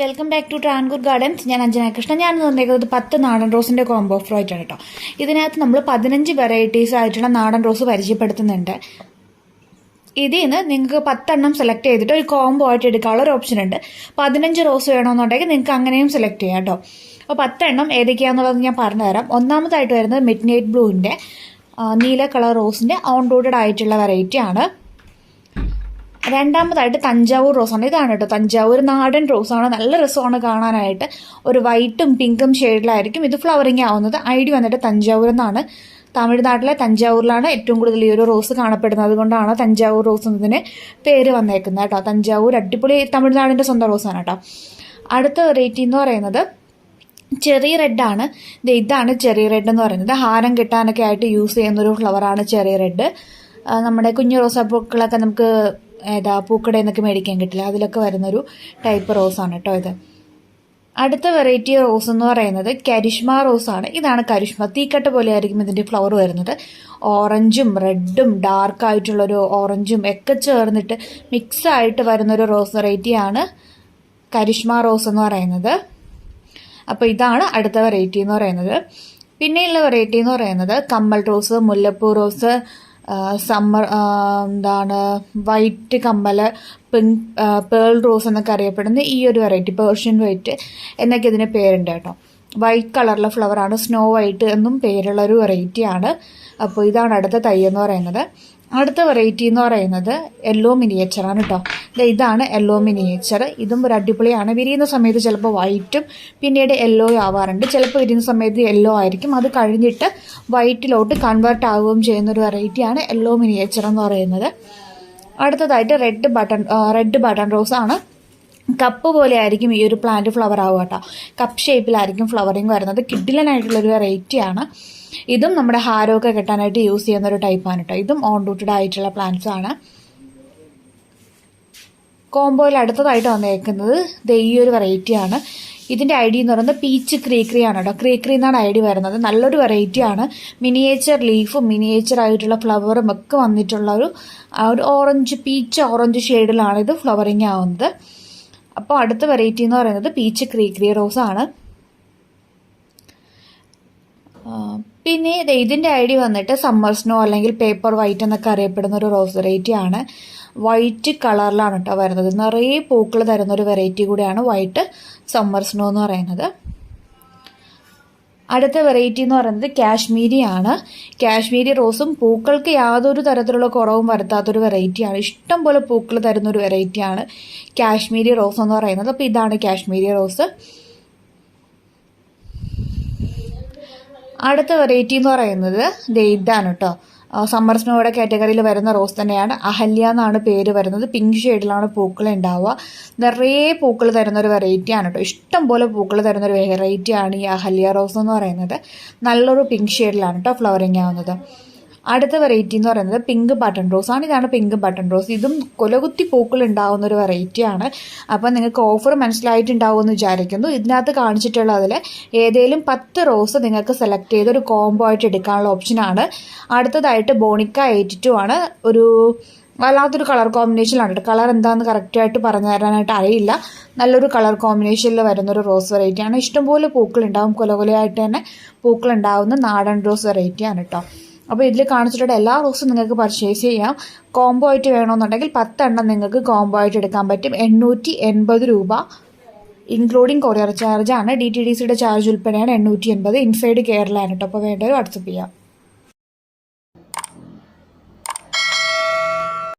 Welcome back to Travancore gardens ഞാൻ അഞ്ജന കൃഷ്ണൻ ഞാൻ തന്നേക്കുന്നത് പത്ത് നാടൻ റോസിന്റെ കോംബോ ഓഫ് ആയിട്ടാണ് കേട്ടോ. ഇതിനകത്ത് നമ്മൾ പതിനഞ്ച് വെറൈറ്റീസ് ആയിട്ടുള്ള നാടൻ റോസ് പരിചയപ്പെടുത്തുന്നുണ്ട്. ഇതിൽ നിന്ന് നിങ്ങൾക്ക് പത്തെണ്ണം സെലക്ട് ചെയ്തിട്ട് ഒരു കോംബോ ആയിട്ട് എടുക്കാനുള്ള ഒരു ഓപ്ഷൻ ഉണ്ട്. പതിനഞ്ച് റോസ് വേണമെന്നുണ്ടെങ്കിൽ നിങ്ങൾക്ക് അങ്ങനെയും സെലക്ട് ചെയ്യാം കേട്ടോ. അപ്പോൾ പത്തെണ്ണം ഏതൊക്കെയാണെന്നുള്ളത് ഞാൻ പറഞ്ഞുതരാം. ഒന്നാമതായിട്ട് വരുന്നത് മിഡ് നൈറ്റ് ബ്ലൂവിന്റെ നീല കളർ റോസിന്റെ ഓൺ റൂട്ടഡ് ആയിട്ടുള്ള വെറൈറ്റി ആണ്. രണ്ടാമതായിട്ട് തഞ്ചാവൂർ റോസാണ് ഇതാണ് കേട്ടോ തഞ്ചാവൂർ നാടൻ റോസാണ് നല്ല രസമാണ് കാണാനായിട്ട്. ഒരു വൈറ്റും പിങ്കും ഷെയ്ഡിലായിരിക്കും ഇത് ഫ്ലവറിങ് ആവുന്നത്. ഐ ഡി വന്നിട്ട് തഞ്ചാവൂർ എന്നാണ് തമിഴ്നാട്ടിലെ തഞ്ചാവൂരിലാണ് ഏറ്റവും കൂടുതൽ ഈ ഒരു റോസ് കാണപ്പെടുന്നത് അതുകൊണ്ടാണ് തഞ്ചാവൂർ റോസ് എന്നതിന് പേര് വന്നേക്കുന്നത് കേട്ടോ. തഞ്ചാവൂർ അടിപൊളി തമിഴ്നാടിന്റെ സ്വന്തം റോസാണ് കേട്ടോ. അടുത്ത വെറൈറ്റി എന്ന് പറയുന്നത് ചെറിയ റെഡാണ് ഇത് ഇതാണ് ചെറിയ റെഡ് എന്ന് പറയുന്നത്. ഹാരം കെട്ടാനൊക്കെ ആയിട്ട് യൂസ് ചെയ്യുന്ന ഒരു ഫ്ലവറാണ് ചെറിയ റെഡ് നമ്മുടെ കുഞ്ഞു റോസാപ്പൂക്കളൊക്കെ നമുക്ക് ഏതാ പൂക്കടയിൽ നിന്നൊക്കെ മേടിക്കാൻ കിട്ടില്ല. അതിലൊക്കെ വരുന്നൊരു ടൈപ്പ് റോസാണ് കേട്ടോ ഇത്. അടുത്ത വെറൈറ്റി റോസ് എന്ന് പറയുന്നത് കരിഷ്മ റോസ് ആണ്. ഇതാണ് കരിഷ്മ. തീക്കട്ട പോലെ ആയിരിക്കും ഇതിന്റെ ഫ്ലവർ വരുന്നത്. ഓറഞ്ചും റെഡും ഡാർക്ക് ആയിട്ടുള്ളൊരു ഓറഞ്ചും ഒക്കെ ചേർന്നിട്ട് മിക്സ് ആയിട്ട് വരുന്നൊരു റോസ് വെറൈറ്റിയാണ് കരിഷ്മ റോസ് എന്ന് പറയുന്നത്. അപ്പോൾ ഇതാണ് അടുത്ത വെറൈറ്റി എന്ന് പറയുന്നത്. പിന്നെയുള്ള വെറൈറ്റി എന്ന് പറയുന്നത് കമ്മൽ റോസ് മുല്ലപ്പൂ റോസ് സമ്മർ എന്താണ് വൈറ്റ് കമ്മൽ പിങ്ക് പേൾ റോസ് എന്നൊക്കെ അറിയപ്പെടുന്ന ഈ ഒരു വെറൈറ്റി പേർഷ്യൻ വൈറ്റ് എന്നൊക്കെ ഇതിന് പേരുണ്ട് കേട്ടോ. വൈറ്റ് കളറിലെ ഫ്ലവറാണ്. സ്നോ വൈറ്റ് എന്നും പേരുള്ള ഒരു വെറൈറ്റിയാണ് അപ്പോൾ ഇതാണ് അടുത്ത തൈ എന്ന് പറയുന്നത്. അടുത്ത വെറൈറ്റി എന്ന് പറയുന്നത് യെല്ലോ മിനിയേച്ചറാണ് കേട്ടോ ഇതാണ് യെല്ലോ മിനിയേച്ചർ ഇതും ഒരു അടിപൊളിയാണ്. വിരിയുന്ന സമയത്ത് ചിലപ്പോൾ വൈറ്റും പിന്നീട് യെല്ലോ ആവാറുണ്ട്. ചിലപ്പോൾ വിരിയുന്ന സമയത്ത് യെല്ലോ ആയിരിക്കും. അത് കഴിഞ്ഞിട്ട് വൈറ്റിലോട്ട് കൺവേർട്ട് ആവുകയും ചെയ്യുന്ന ഒരു വെറൈറ്റിയാണ് യെല്ലോ മിനിയേച്ചർ എന്ന് പറയുന്നത്. അടുത്തതായിട്ട് red button red button rose ആണ്. കപ്പ് പോലെ ആയിരിക്കും ഈ ഒരു പ്ലാന്റ് ഫ്ലവർ ആവുക കേട്ടോ. കപ്പ് ഷേപ്പിലായിരിക്കും ഫ്ലവറിങ് വരുന്നത്. കിഡിലനായിട്ടുള്ളൊരു വെറൈറ്റിയാണ് ഇതും നമ്മുടെ ഹാരമൊക്കെ കെട്ടാനായിട്ട് യൂസ് ചെയ്യുന്ന ഒരു ടൈപ്പാണ് കേട്ടോ. ഇതും ഓൺ റൂട്ടഡ് ആയിട്ടുള്ള പ്ലാന്റ്സ് ആണ്. കോംബോയിൽ അടുത്തതായിട്ട് വന്നേക്കുന്നത് ദേ ഈ ഒരു വെറൈറ്റിയാണ് ഇതിന്റെ ഐ ഡി എന്ന് പറയുന്നത് പീച്ച് ക്രീക്രി ആണ് കേട്ടോ. ക്രീക്രി എന്നാണ് ഐ ഡി വരുന്നത്. നല്ലൊരു വെറൈറ്റി ആണ്. മിനിയേച്ചർ ലീഫും മിനിയേച്ചർ ആയിട്ടുള്ള ഫ്ലവറും ഒക്കെ വന്നിട്ടുള്ള ഒരു ഒരു ഓറഞ്ച് പീച്ച് ഓറഞ്ച് ഷെയ്ഡിലാണ് ഇത് ഫ്ലവറിങ് ആവുന്നത്. അപ്പോൾ അടുത്ത വെറൈറ്റി എന്ന് പറയുന്നത് പീച്ച് ക്രീക്രി റോസ് ആണ്. പിന്നെ ഇതിന്റെ ഐ ഡി വന്നിട്ട് സമ്മർ സ്നോ അല്ലെങ്കിൽ പേപ്പർ വൈറ്റ് എന്നൊക്കെ അറിയപ്പെടുന്ന ഒരു റോസ് വെറൈറ്റി ആണ്. വൈറ്റ് കളറിലാണ് കേട്ടോ വരുന്നത്. നിറയെ പൂക്കൾ തരുന്ന ഒരു വെറൈറ്റി കൂടിയാണ് വൈറ്റ് സമ്മർ സ്നോ എന്ന് പറയുന്നത്. അടുത്ത വെറൈറ്റി എന്ന് പറയുന്നത് കാശ്മീരി ആണ്. കാശ്മീരി റോസും പൂക്കൾക്ക് യാതൊരു തരത്തിലുള്ള കുറവും വരുത്താത്തൊരു വെറൈറ്റിയാണ് ഇഷ്ടം പോലെ പൂക്കൾ തരുന്ന ഒരു വെറൈറ്റിയാണ് കാശ്മീരി റോസ് എന്ന് പറയുന്നത്. അപ്പോൾ ഇതാണ് കാശ്മീരി റോസ്. അടുത്ത വെറൈറ്റി എന്ന് പറയുന്നത് ഇതാണ് കേട്ടോ സമ്മർ സ്നോയുടെ കാറ്റഗറിയിൽ വരുന്ന റോസ് തന്നെയാണ്. അഹല്യ എന്നാണ് പേര് വരുന്നത്. പിങ്ക് ഷെയ്ഡിലാണ് പൂക്കൾ ഉണ്ടാവുക. നിറയെ പൂക്കൾ തരുന്ന ഒരു വെറൈറ്റിയാണ് കേട്ടോ ഇഷ്ടം പോലെ പൂക്കൾ തരുന്ന ഒരു വെറൈറ്റിയാണ് ഈ അഹല്യ റോസ് എന്ന് പറയുന്നത്. നല്ലൊരു പിങ്ക് ഷെയ്ഡിലാണ് കേട്ടോ ഫ്ലവറിങ് ആവുന്നത്. അടുത്ത വെറൈറ്റി എന്ന് പറയുന്നത് പിങ്ക് ബട്ടൺ റോസ് ആണ്. ഇതാണ് പിങ്ക് ബട്ടൺ റോസ് ഇതും കൊലകുത്തി പൂക്കൾ ഉണ്ടാകുന്ന ഒരു വെറൈറ്റിയാണ് അപ്പോൾ നിങ്ങൾക്ക് ഓഫർ മനസ്സിലായിട്ടുണ്ടാവുമെന്ന് വിചാരിക്കുന്നു. ഇതിനകത്ത് കാണിച്ചിട്ടുള്ളതിൽ ഏതെങ്കിലും പത്ത് റോസ് നിങ്ങൾക്ക് സെലക്ട് ചെയ്ത് ഒരു കോംബോ ആയിട്ട് എടുക്കാനുള്ള ഓപ്ഷനാണ് അടുത്തതായിട്ട് ബോണിക്ക എയ്റ്റി ടു ആണ്. ഒരു വല്ലാത്തൊരു കളർ കോമ്പിനേഷനിലാണ് കളർ എന്താണെന്ന് കറക്റ്റായിട്ട് പറഞ്ഞു തരാനായിട്ട് അറിയില്ല. നല്ലൊരു കളർ കോമ്പിനേഷനിൽ വരുന്നൊരു റോസ് വെറൈറ്റിയാണ് ഇഷ്ടംപോലെ പൂക്കളുണ്ടാവും കൊല കൊലയായിട്ട് തന്നെ പൂക്കളുണ്ടാവുന്ന നാടൻ റോസ് വെറൈറ്റിയാണ് കേട്ടോ അപ്പോൾ ഇതിൽ കാണിച്ചിട്ടുള്ള എല്ലാ റോസും നിങ്ങൾക്ക് പർച്ചേസ് ചെയ്യാം. കോംബോ ആയിട്ട് വേണമെന്നുണ്ടെങ്കിൽ പത്തെണ്ണം നിങ്ങൾക്ക് കോംബോ ആയിട്ട് എടുക്കാൻ പറ്റും. എണ്ണൂറ്റി എൺപത് രൂപ ഇൻക്ലൂഡിങ് കൊറിയർ ചാർജാണ് ഡി ടി ഡി സിയുടെ ചാർജ് ഉൾപ്പെടെയാണ് എണ്ണൂറ്റി എൺപത് ഇൻസൈഡ് കേരളയാണ് കേട്ടോ അപ്പോൾ വേണ്ടത് വാട്സപ്പ് ചെയ്യാം.